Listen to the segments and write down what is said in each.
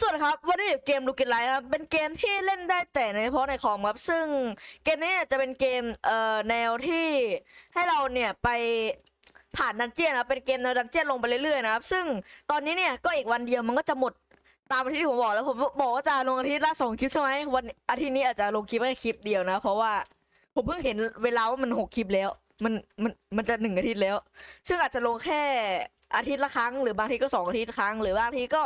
ส่วัสดีครับวันนี้อยู่เกมลูกินไลท์ครับเป็นเกมที่เล่นได้แต่ในเฉพาะในคอมครับ ซึ่งเกมนี้จะเป็นเกมเอ่อแนวที่ให้เราเนี่ยไปผ่านดันเจียนนะครับเป็นเกมแนวดันเจียนลงไปเรื่อยๆนะครับ ซึ่งตอนนี้เนี่ยก็อีกวันเดียวมันก็จะหมดตามอาทิตย์ที่ผมบอกแล้วผมบอกว่าจะลงอาทิตย์ละสองคลิปใช่ไหมวันอาทิตย์นี้อาจจะลงคลิปแค่คลิปเดียวนะ เพราะว่าผมเพิ่งเห็นเวลาว่ามันหกคลิปแล้ว มันมันมันจะหนึ่งอาทิตย์แล้ว ซึ่งอาจจะลงแค่อาทิตย์ละครั้ง หรือบางทีก็สองอาทิตย์ครั้ง หรือบางทีก็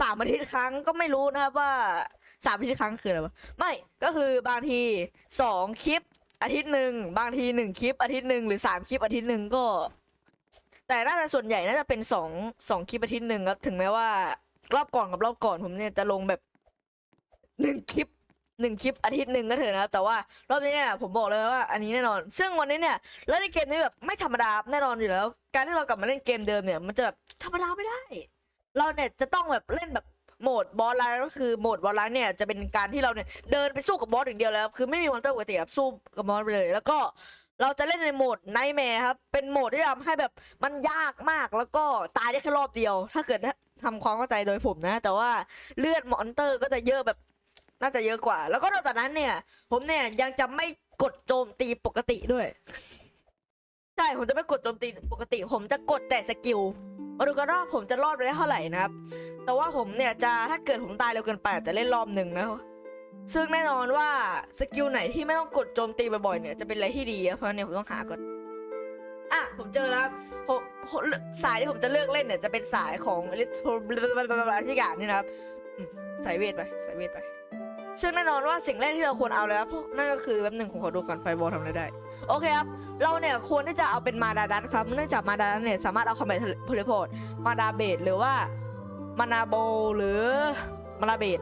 สามอาทิตย์ครั้งก็ไม่รู้นะครับว่าสามอาทิตย์ครั้งคืออะไรวะไม่ก็คือบางทีสองคลิปอาทิตย์หนึ่งบางทีหนึ่งคลิปอาทิตย์หนึ่งหรือสามคลิปอาทิตย์หนึ่งก็ แต่น่าจะส่วนใหญ่น่าจะเป็นสองสองคลิปอาทิตย์หนึ่งครับถึงแม้ว่า รอบก่อนกับรอบก่อนผมเนี่ยจะลงแบบหนึ่งคลิปหนึ่งคลิปอาทิตย์หนึ่งก็เถอะนะครับแต่ว่ารอบนี้เนี่ยผมบอกเลยว่าอันนี้แน่นอน ซึ่งวันนี้เนี่ยแล้วในเกมนี้แบบไม่ธรรมดาแน่นอนอยู่แล้ว การที่เรากลับมาเล่นเกมเดิมเนี่ย มันจะแบบธรรมดาไม่ได้ เราเนี่ยจะต้องแบบเล่นแบบโหมดบอสไลน์ก็คือโหมดบอสไลน์เนี่ยจะเป็นการที่เราเนี่ยเดินไปสู้กับบอสอย่างเดียวแล้วคือไม่มีมอนเตอร์ปกติครับสู้กับบอสไปเลย แล้วก็เราจะเล่นในโหมดไนท์แมร์ครับ เป็นโหมดที่ทำให้แบบมันยากมากแล้วก็ตายได้แค่รอบเดียว ถ้าเกิดทำความเข้าใจโดยผมนะ แต่ว่าเลือดมอนเตอร์ก็จะเยอะแบบน่าจะเยอะกว่า แล้วก็นอกจากนั้นเนี่ย ผมเนี่ยยังจะไม่กดโจมตีปกติด้วย ช่ผมจะไม่กดโจมตีปกติ ผมจะกดแต่สกิลมาดูกันว่าผมจะรอดไปได้เท่าไหร่นะครับ แต่ว่าผมเนี่ยจะถ้าเกิดผมตายเร็วเกินไปจะเล่นรอบหนึ่งนะซึ่งแน่นอนว่าสกิลไหนที่ไม่ต้องกดโจมตีบ่อยๆเนี่ยจะเป็นอะไรที่ดีเพราะเนี่ยผมต้องหาก่อนอะผมเจอแล้วผมสายที่ผมจะเลือกเล่นเนี่ยจะเป็นสายของ little อะไรสักอย่างนี่นะครับสายเวทไปสายเวทไป ซึ่งแน่นอนว่าสิ่งแรกที่เราควรเอาเลยครับพวกนั่นก็คือแป๊บหนึ่งผมขอดูก่อนไฟบอลทำอะไรได้ โอเคครับ เราเนี่ยควรที่จะเอาเป็นมาดาดัสครับ เนื่องจากมาดาดัสเนี่ยสามารถเอาคอมแบทเพลโพดมาดาเบดหรือว่ามานาโบหรือมานาเบด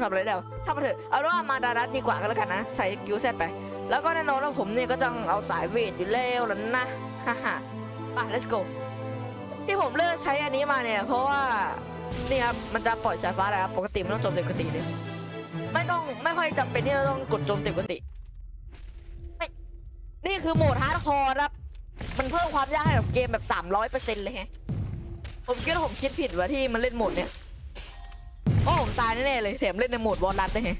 ทำอะไรได้วช่างมันเถอะเอาว่ามาดาดัสดีกว่าก็แล้วกันนะ ใส่กิ้วแซดไป แล้วก็แน่นอนว่าผมเนี่ยก็จะเอาสายเวทอยู่แล้วแล้วนะฮ่าฮ่าไป let's go ที่ผมเลือกใช้อันนี้มาเนี่ย เพราะว่านี่ครับมันจะปล่อยสายฟ้าแล้วครับปกติมันต้องโจมตีปกติเลยไม่ต้องไม่ค่อยจำเป็นที่จะต้องกดโจมตีปกติ นี่คือโหมดฮาร์ดคอร์ครับ มันเพิ่มความยากให้กับเกมแบบ 300%เลยแฮะ ผมคิดว่าผมคิดผิดว่าที่มันเล่นโหมดเนี้ยโอ้ผมตายแน่ๆเลยแถมเล่นในโหมดวอลลันด้วยแฮะ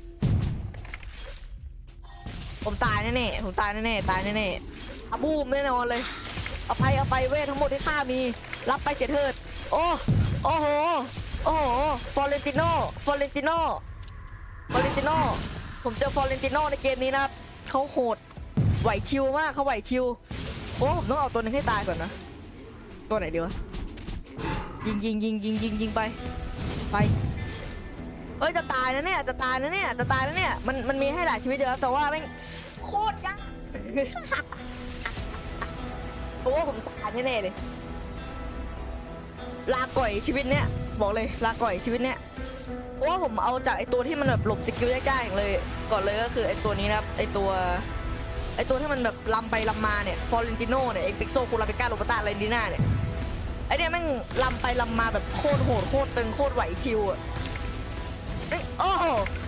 ผมตายแน่ๆผมตายแน่ๆตายแน่ๆอาบูมแน่นอนเลย เอาไปเอาไปเวททั้งหมดที่ข้ามี รับไปเสียเถิด โอ้โอ้โห โอ้โห ฟอเรนติโน่ฟอเรนติโน่ฟอเรนติโน่ผมเจอฟอเรนติโน่ในเกมนี้นะเขาโหด ไหวชิวมากเขาไหวชิวโอ้ผมต้องเอาตัวหนึ่งให้ตายก่อนนะตัวไหนดีวะยิงยิงยิงยิงยิงยิงไปไปเฮ้ยจะตายนะเนี่ยจะตายนะเนี่ยจะตายนะเนี่ยมันมันมีให้หลายชีวิตอยู่แต่ว่าแม่งโคตรยากโอ้ผมตายแน่ๆเลยลาก่อยชีวิตเนี้ยบอกเลยลาก่อยชีวิตเนี้ยเพราะว่าผมเอาจากไอตัวที่มันแบบหลบสกิลยากๆอย่างเลย ก่อนเลยก็คือไอตัวนี้นะครับไอตัว ไอตัวที่มันแบบลำไปลำมาเนี่ยฟอร์เรนติโนเนี่ยเอ็กพิกโซคูลาเปกาโลปตาไรดีน่าเนี่ยไอเนี่ยแม่งลำไปลำมาแบบโคตรโหดโคตรตึงโคตรไหวชิวอะเอ้ยโอ้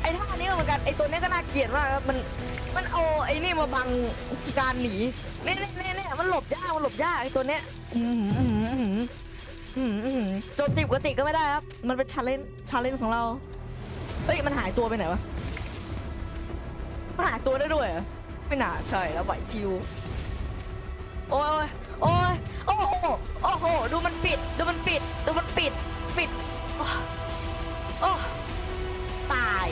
ไอท่านี้ก็เหมือนกันไอตัวเนี้ยก็น่าเกลียดมากครับมันมันเอาไอนี่มาบังการหนีเนี่ยเนี่ยเนี่ยเนี่ยมันหลบยากมันหลบยากไอตัวเนี้ยอืมอืมอืมอืมอืมโจมตีปกติก็ไม่ได้ครับ มันเป็นชาเลนจ์ชาเลนจ์ของเราเฮ้ยมันหายตัวไปไหนวะมันหายตัวได้ด้วยเหรอ ไม่น่าใช่แล้วไหวจิวโอ้ยโอ้ยโอ้โหโอ้โหดูมันปิด ดูมันปิด ดูมันปิด ปิดโอ้โอ้ตาย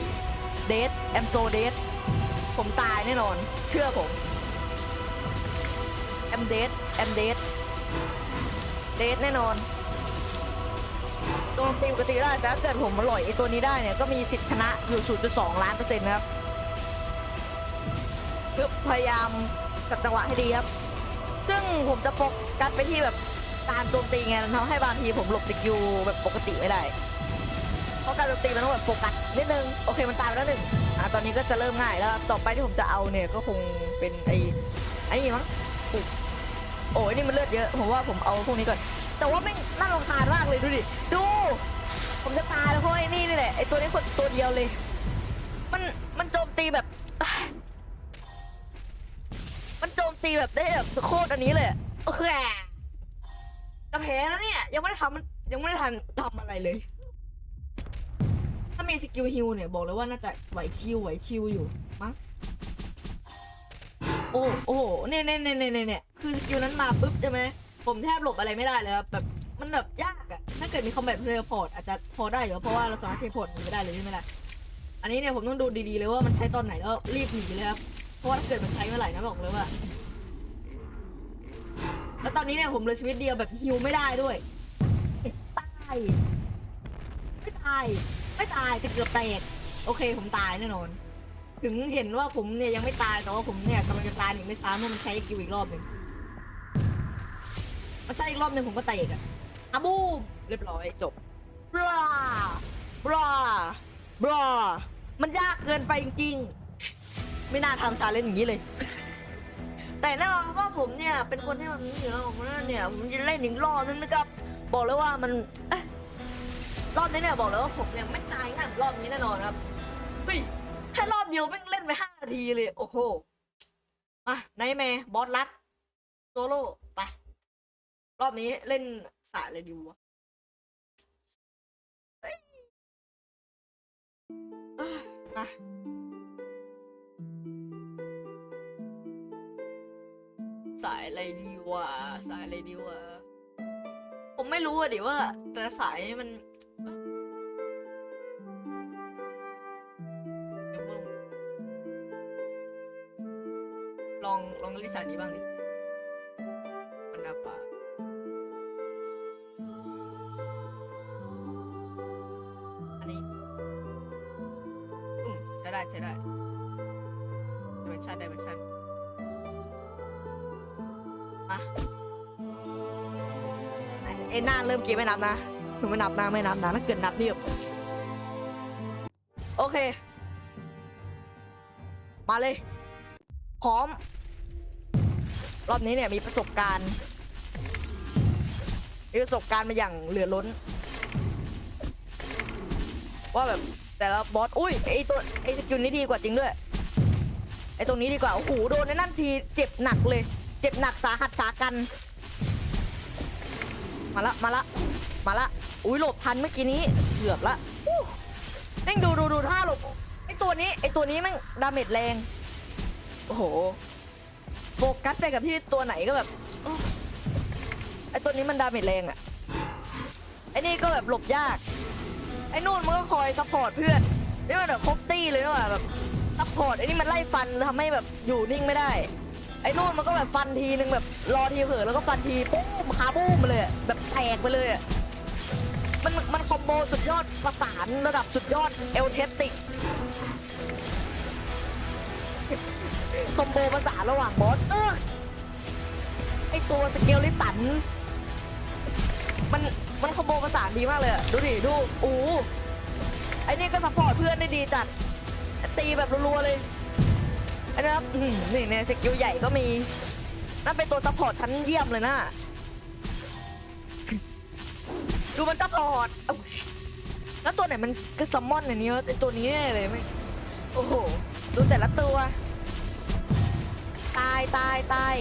เดทแอมโซเดทผมตายแน่นอน เชื่อผมแอมเดทแอมเดทเดทแน่นอนโจมตีปกติได้แต่ถ้าเกิดผมมาหล่อยไอตัวนี้ได้เนี่ยก็มีสิทธิ์ชนะอยู่ 0.2 ล้านเปอร์เซ็นต์นะครับ พยายามจับจังหวะให้ดีครับ ซึ่งผมจะโฟกัสไปที่แบบการโจมตีไงทำให้บางทีผมหลบสกิลแบบปกติไม่ได้ เพราะการโจมตีมันต้องแบบโฟกัสนิดนึง โอเคมันตายไปแล้วหนึ่งอะตอนนี้ก็จะเริ่มง่ายแล้วครับต่อไปที่ผมจะเอาเนี่ยก็คงเป็นไอ้ไอ้นี่มั้งโอ้ยนี่มันเลือดเยอะ ผมว่าผมเอาพวกนี้ก่อน แต่ว่าไม่น่ารำคาญมากเลยดูดิ ดู ผมจะตายแล้วเพราะไอ้นี่นี่แหละ ไอ้ตัวนี้คนตัวเดียวเลย มัน มันโจมตีแบบ ตีแบบได้แบบโคตรอันนี้เลยโอเคจะแพ้แล้วเนี่ย ยังไม่ได้ทำยังไม่ได้ทันทำอะไรเลย ถ้ามีสกิลฮิลเนี่ยบอกเลยว่าน่าจะไหวชิวไหวชิวอยู่มั้งโอ้โอ้โหเนี่ยเนี่ยเนี่ยเนี่ยเนี่ยคือสกิลนั้นมาปุ๊บใช่ไหมผมแทบหลบอะไรไม่ได้เลยครับแบบมันแบบยากอะถ้าเกิดมีคอมแบทเทเลพอร์ตอาจจะพอได้อยู่เพราะว่าเราสามารถเทเลพอร์ตหนีไม่ได้เลยใช่ไหมล่ะอันนี้เนี่ยผมต้องดูดีๆเลยว่ามันใช้ตอนไหนแล้วรีบหนีเลยครับเพราะว่าถ้าเกิดมันใช้เมื่อไหร่นะบอกเลยว่า แล้วตอนนี้เนี่ยผมเลยชีวิตเดียวแบบฮิวไม่ได้ด้วยตายไม่ตายไม่ตายแต่เกือบแตกโอเค ผมตายแน่นอน ถึงเห็นว่าผมเนี่ยยังไม่ตายแต่ว่าผมเนี่ยกำลังจะตายหนึ่งไม่ซ้ำเมื่อมันใช้กิวอีกรอบหนึ่งมันใช้อีกรอบหนึ่งผมก็แตกอะอะบูมเรียบร้อยจบบลาบลาบลามันยากเกินไปจริงๆ ไม่น่าทำชาเลนจ์อย่างนี้เลย แต่แน่นอนว่าผมเนี่ยเป็นคนที่มันเหนือของมันเนี่ยผมจะเล่นอีกรอบนึงนะครับ บอกเลยว่ามันรอบนี้เนี่ยบอกเลยว่าผมเนี่ยไม่ตายง่ายรอบนี้แน่นอนครับเฮ้ยแค่รอบเดียวแม่งเล่นไปห้านาทีเลย โอ้โหมาไนแมบอสลัดโซโล่ไปรอบนี้เล่นสายเลยดีวะเฮ้ยเอ้ยมา สายอะไรดีวะสายอะไรดีวะผมไม่รู้อะดิว่า แต่สายมันลองลองเลิสายนี้บ้างดิ เอ็นหน้าเริ่มเกมไม่นับนะหนูไม่นับนะไม่นับนะถ้าเกิดนับนี่แบบโอเค มาเลย พร้อม รอบนี้เนี่ยมีประสบการณ์ มีประสบการณ์มาอย่างเหลือล้น ว่าแบบแต่ละบอส อุ้ยไอตัวไอสกิลนี้ดีกว่าจริงด้วย ไอตรงนี้ดีกว่า โอ้โห โดนในนั่นทีเจ็บหนักเลย เจ็บหนักสาหัสสากัน มาละมาละมาละอุ้ยหลบทันเมื่อกี้นี้เกือบละอู้แม่งดูดูดูท่าหลบไอตัวนี้ไอตัวนี้แม่งดาเมจแรงโอ้โหโฟกัสไปกับที่ตัวไหนก็แบบอไอตัวนี้มันดาเมจแรงอะไอนี่ก็แบบหลบยากไอนู่นมันก็คอยซัพพอร์ตเพื่อนนี่มันแบบครบตี้เลยนะว่ะแบบซัพพอร์ตไอนี่มันไล่ฟันทำให้แบบอยู่นิ่งไม่ได้ ไอ้นู่นมันก็แบบฟันทีนึงแบบรอทีเผลอแล้วก็ฟันทีปุ้มคาบูมไปเลยอะแบบแตกไปเลยอะมันมันคอมโบสุดยอดประสานระดับสุดยอดเอลเทสติกคอมโบภาษานระหว่างบอสเออไอตัวสเกลลิตัน มันมันคอมโบภาษานดีมากเลยอะดูดิดูอู้ไอนี่ก็ซัพพอร์ตเพื่อนได้ดีจัดตีแบบรัวๆเลย นนะครับอื้อหือนี่เนี่ยสกิลใหญ่ก็มี นั่นเป็นตัวซัพพอร์ตชั้นเยี่ยมเลยนะ ดูมันซัพพอร์ตเอาแล้วตัวไหนมันก็ซัมมอนอันนี้วะไอตัวนี้แน่เลยไม่โอ้โห ดูแต่ละตัว ตายตายตาย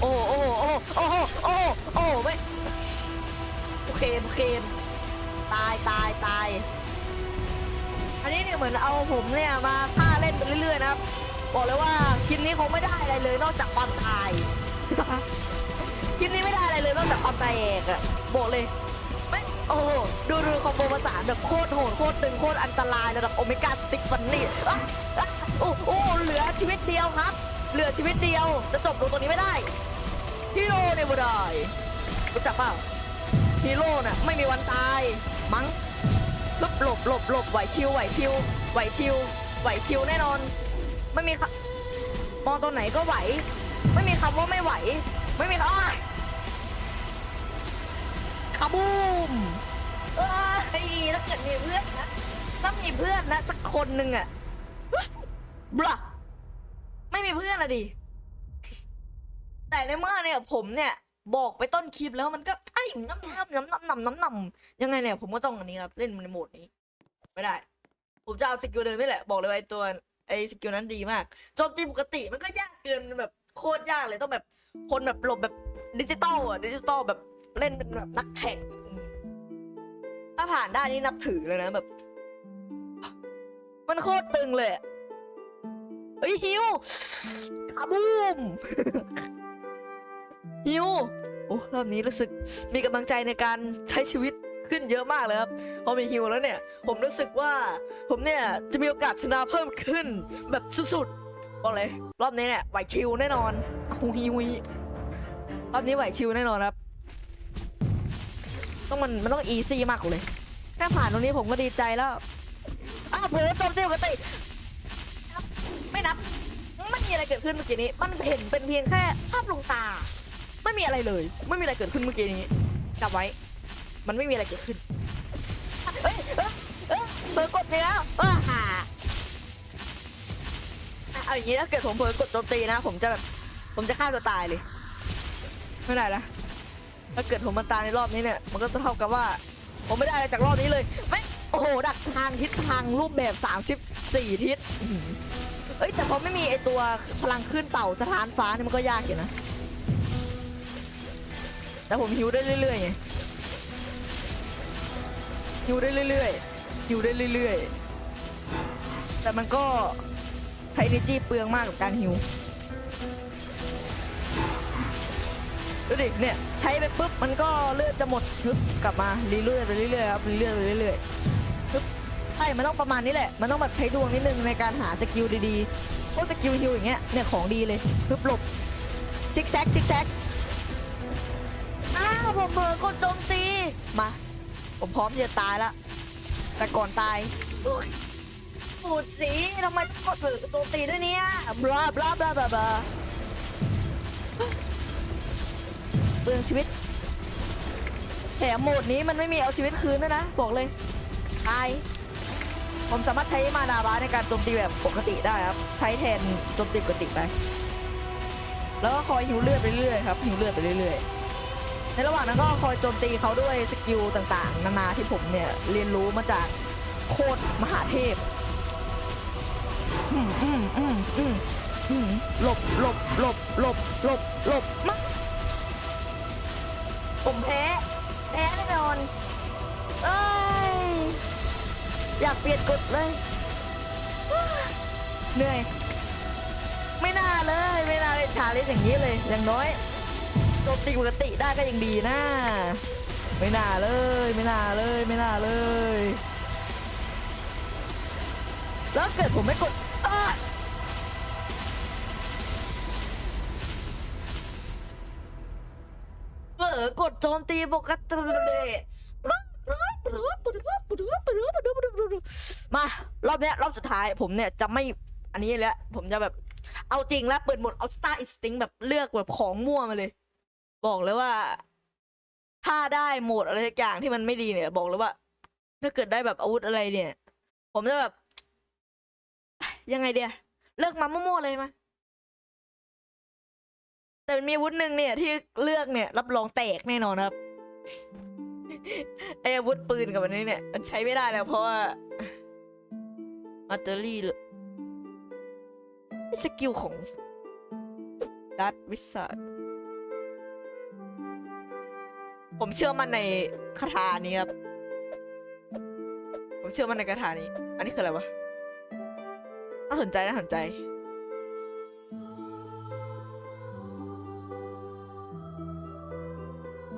โอ้โอ้โอ้โอ้โอ้โอ้ไม่โอเคโอเคตายตายตาย อันนี้เนี่ยเหมือนเอาผมเนี่ยมาฆ่าเล่นไปเรื่อยๆนะครับ บอกเลยว่าคลิปนี้คงไม่ได้อะไรเลยนอกจากความตาย คลิปนี้ไม่ได้อะไรเลยนอกจากความตายเอกอะบอกเลยไม่โอ้โหดูดูคอมโบภาษาแบบโคตรโหดโคตรตึงโคตรอันตรายระดับโอเมก้าสติ๊กฟันนี่โอ้โอ้เหลือชีวิตเดียวครับ เหลือชีวิตเดียวจะจบลงตัวนี้ไม่ได้ฮีโร่เนี่ยบ่ได้รู้จักเปล่าฮีโร่น่ะไม่มีวันตายมั้ง หลบหลบหลบหลบไหวชิวไหวชิวไหวชิวไหวชิวแน่นอน ไม่มีคมองตัวไหนก็ไหว ไม่มีคำว่าไม่ไหว ไม่มีคำอ้าคาบูมเอ้ยถ้าเกิดมีเพื่อนนะถ้ามีเพื่อนนะสักคนหนึ่งอะบลาไม่มีเพื่อนอะดิแต่ในเมื่อเนี่ยผมเนี่ย บอกไปต้นคลิปแล้วมันก็ไอ้น้ำน้ำน้ำน้ำน้ำน้ำน้ำยังไงเนี่ยผมก็ต้องอันนี้ครับเล่นในโหมดนี้ ไม่ได้ ผมจะเอาสกิลเดิมนี่แหละ บอกเลยว่าไอ้ตัวไอ้สกิลนั้นดีมากโจมตีปกติมันก็ยากเกินแบบโคตรยากเลยต้องแบบคนแบบหลบแบบดิจิตอลอะดิจิตอลแบบเล่นเป็นแบบนักแข่งถ้าผ่านได้นี่นับถือเลยนะแบบ มันโคตรตึงเลยอะเฮ้ยฮิวคาบูม ฮิวโอ้รอบนี้รู้สึกมีกำลังใจในการใช้ชีวิตขึ้นเยอะมากเลยครับพอมีฮิวแล้วเนี่ย ผมรู้สึกว่าผมเนี่ยจะมีโอกาสชนะเพิ่มขึ้นแบบสุดๆบอกเลย รอบนี้เนี่ยไหวชิวแน่นอนฮูฮีฮูฮีรอบนี้ไหวชิวแน่นอนครับ ต้องมันมันต้องอีซี่มากเลยแค่ผ่านตรงนี้ผมก็ดีใจแล้วอ้าวเผลอจมตีปกติไม่นับไม่มีอะไรเกิดขึ้นเมื่อกี้นี้ มันเห็นเป็นเพียงแค่ภาพลวงตา ไม่มีอะไรเลย ไม่มีอะไรเกิดขึ้นเมื่อกี้นี้จำไว้ มันไม่มีอะไรเกิดขึ้นเฮ้ยเอ้ยเอ้ยเผลอกดไปแล้วว้าฮ่าเอาอย่างนี้ถ้าเกิดผมเผลอกดโจมตีนะ ผมจะแบบ ผมจะฆ่าตัวตายเลย ไม่ได้นะถ้าเกิดผมมันตายในรอบนี้เนี่ย มันก็จะเท่ากับว่า ผมไม่ได้อะไรจากรอบนี้เลยไม่โอ้โห ดักทางทิศทางรูปแบบ 34 ทิศเอ้ยแต่พอไม่มีไอตัวพลังขึ้นเป่าสถานฟ้าเนี่ยมันก็ยากอยู่นะ แต่ผมฮิวได้เรื่อยๆไงฮิวได้เรื่อยๆฮิวได้เรื่อยๆ แต่มันก็ใช้เนจีเปลืองมากกับการฮิวดูดิเนี่ยใช้ไปปุ๊บมันก็เลือดจะหมดฮึบกลับมาเรื่อยๆไปเรื่อยๆครับเรื่อยๆไปเรื่อยๆฮึบใช่มันต้องประมาณนี้แหละ มันต้องแบบใช้ดวงนิดนึงในการหาสกิลดีๆพวกสกิลฮิวอย่างเงี้ยเนี่ยของดีเลยฮึบหลบซิกแซกซิกแซก ผมเผลอกดโจมตี มา ผมพร้อมที่จะตายละ แต่ก่อนตายปูดสีทำไมต้องกดเผลอโจมตีด้วยเนี่ยบลาบลาบลาบลาบลาเปลืองชีวิตแถมโหมดนี้มันไม่มีเอาชีวิตคืนด้วยนะ บอกเลยตายผมสามารถใช้มานาบาในการโจมตีแบบปกติได้ครับ ใช้แทนโจมตีปกติไป แล้วก็คอยหิวเลือดไปเรื่อยครับหิวเลือดไปเรื่อยๆ ในระหว่างนั้นก็คอยโจมตีเขาด้วยสกิลต่างๆ นานาที่ผมเนี่ยเรียนรู้มาจากโคตรมหาเทพอืมอืมอืมอืมอืมหลบหลบหลบหลบหลบหลบมาผมแพ้แพ้แน่นอนเอ้ยอยากเปลี่ยนกฎเลย เหนื่อย ไม่น่าเลย ไม่น่าเลยชาเลนจ์อย่างนี้เลย อย่างน้อย โจมตีปกติได้ก็ยังดีนะไม่น่าเลย ไม่น่าเลยไม่น่าเลย แล้วเกิดผมไม่กดอ้าเผลอกดโจมตีปกติมารอบนี้รอบสุดท้ายผมเนี่ยจะไม่อันนี้แล้วผมจะแบบเอาจริงแล้วเปิดหมดเอา Star Instinct แบบเลือกแบบของมั่วมาเลย บอกเลยว่า ถ้าได้โหมดอะไรสักอย่างที่มันไม่ดีเนี่ย บอกเลยว่า ถ้าเกิดได้แบบอาวุธอะไรเนี่ย ผมจะแบบ ยังไงเดียเลิกมามั่วๆเลยมาแต่มันมีอาวุธหนึ่งเนี่ย ที่เลือกเนี่ย รับรองแตกแน่นอนครับไออาวุธปืนกับอันนี้เนี่ย มันใช้ไม่ได้แล้ว เพราะว่าอัตเตอรี่สกิลของดัตวิสัท ผมเชื่อมันในคาถานี้ครับ ผมเชื่อมันในคาถานี้ อันนี้คืออะไรวะ น่าสนใจน่าสนใจ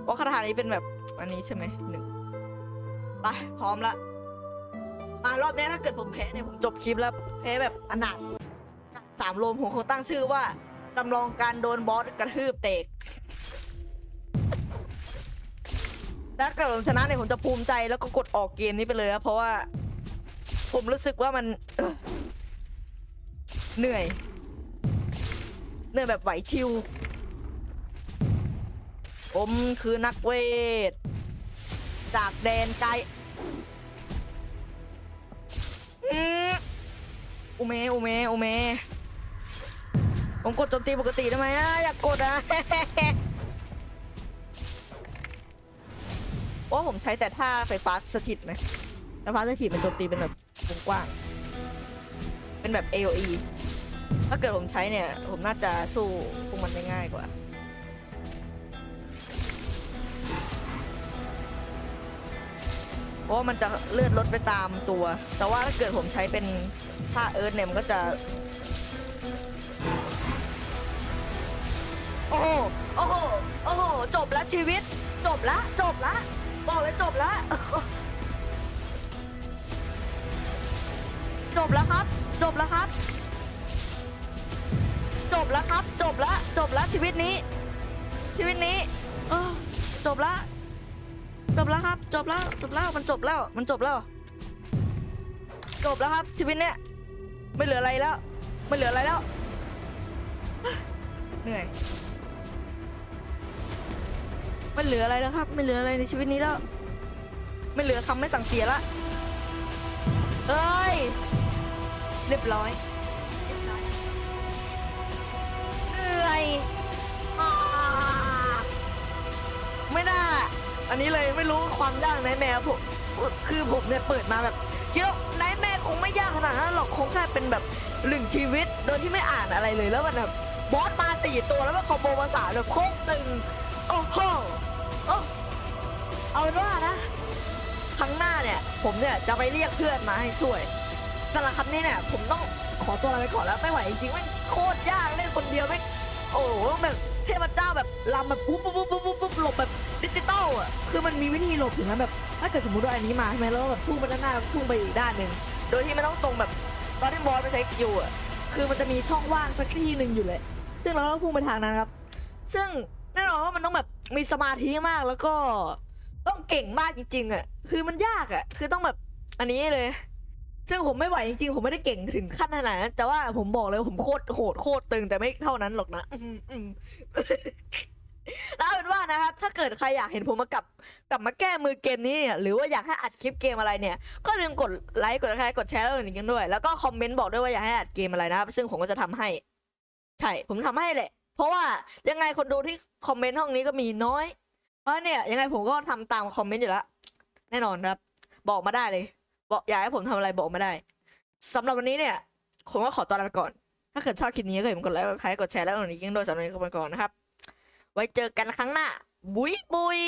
เพราะคาถานี้เป็นแบบอันนี้ใช่ไหมหนึ่งไปพร้อมละมารอบนี้ถ้าเกิดผมแพ้เนี่ยผมจบคลิปแล้วแพ้แบบอนาถสามโลมผมคงตั้งชื่อว่าจำลองการโดนบอสกระทืบเตก ถ้าเกิดผมชนะเนี่ยผมจะภูมิใจแล้วก็กดออกเกมนี้ไปเลยครับเพราะว่า ผมรู้สึกว่ามันเหนื่อย เหนื่อยแบบไหวชิว ผมคือนักเวท จากแดนไกลอืมอุเมอุเมอุเมผมกดโจมตีปกติได้ไหมอะอยากกดอะ ราะผมใช้แต่ท่าไฟฟ้าสถิตไหมไฟฟ้าสถิตมันโจมตีเป็นแบบวงกว้าง เป็นแบบ AOE ถ้าเกิดผมใช้เนี่ย ผมน่าจะสู้พวกมันได้ง่ายกว่าเพราะว่ามันจะเลื่อนลดไปตามตัว แต่ว่าถ้าเกิดผมใช้เป็นท่าเอิร์ธเนี่ยมันก็จะ โอ้โห โอ้โห โอ้โห จบล้วชีวิต จบละ จบละ บอกเลยจบและจบแล้วครับ จบแล้วครับ จบแล้วครับ จบแล้วจบแล้วชีวิตนี้ ชีวิตนี้เออจบแล้วจบแล้วครับ จบแล้ว จบแล้ว มันจบแล้ว มันจบแล้ว จบแล้วครับ ชีวิตเนี้ยไม่เหลืออะไรแล้ว ไม่เหลืออะไรแล้ว เหนื่อย ไม่เหลืออะไรแล้วครับ ไม่เหลืออะไรในชีวิตนี้แล้ว ไม่เหลือคำไม่สั่งเสียละเอ้ย เรียบร้อยเหนื่อยไม่น่าอันนี้เลยไม่รู้ความยากในแมวผมคือผมเนี่ยเปิดมาแบบคิดว่าไนท์แม่คงไม่ยากขนาดนั้นหรอกคงแค่เป็นแบบหนึ่งชีวิตโดยที่ไม่อ่านอะไรเลยแล้วมันแบบบอสมาสี่ตัวแล้วมันคอมโบภาษานแบบโคตรตึง เอาเป็นว่านะครั้งหน้าเนี่ย ผมเนี่ยจะไปเรียกเพื่อนมาให้ช่วยสำหรับครั้งนี้เนี่ย ผมต้องขอตัวลาไปก่อนแล้วไม่ไหวจริงๆแม่โคตรยากเล่นคนเดียวแม่งโอ้โหแบบเทพเจ้าแบบลำแบบปุ๊บปุ๊บปุ๊บปุ๊บปุ๊บหลบแบบดิจิตอลอะคือมันมีวิธีหลบถึงนั้นแบบถ้าเกิดสมมติว่าอันนี้มาใช่ไหมแล้วแบบพุ่งไปด้านหน้าพุ่งไปอีกด้านหนึ่งโดยที่ไม่ต้องตรงแบบตอนที่บอสไปใช้กิวอะคือมันจะมีช่องว่างสักที่หนึ่งอยู่เลยซึ่งเราต้องพุ่งไปทางนั้นครับ ซึ่งแน่นอนว่ามันต้องแบบมีสมาธิมากแล้วก็ ต้องเก่งมากจริงๆอะ คือมันยากอะ คือต้องแบบอันนี้เลย ซึ่งผมไม่ไหวจริงๆ ผมไม่ได้เก่งถึงขั้นขนาดนั้นแต่ว่าผมบอกเลยว่าผมโคตรโหดโคตรตึงแต่ไม่เท่านั้นหรอกนะแล้วเป็นว่านะครับ ถ้าเกิดใครอยากเห็นผมมากลับกลับมาแก้มือเกมนี้เนี่ยหรือว่าอยากให้อัดคลิปเกมอะไรเนี่ย ก็ลืมกดไลค์กดแชร์กดแชร์แล้วอย่างนี้ด้วย แล้วก็คอมเมนต์บอกด้วยว่าอยากให้อัดเกมอะไรนะครับ ซึ่งผมก็จะทำให้ ใช่ ผมทำให้แหละ เพราะว่ายังไงคนดูที่คอมเมนต์ห้องนี้ก็มีน้อย เพราะเนี่ยยังไงผมก็ทำตามคอมเมนต์อยู่แล้วแน่นอนครับ บอกมาได้เลย บอกอยากให้ผมทำอะไรบอกมาได้สำหรับวันนี้เนี่ยผมก็ขอตัวลาไปก่อน ถ้าเกิดชอบคลิปนี้ก็อย่าลืมกดไลค์กดแชร์กดแชร์แล้วกดกระดิ่งด้วยสำหรับวันนี้ก็ไปก่อนนะครับ ไว้เจอกันครั้งหน้าบุยบุย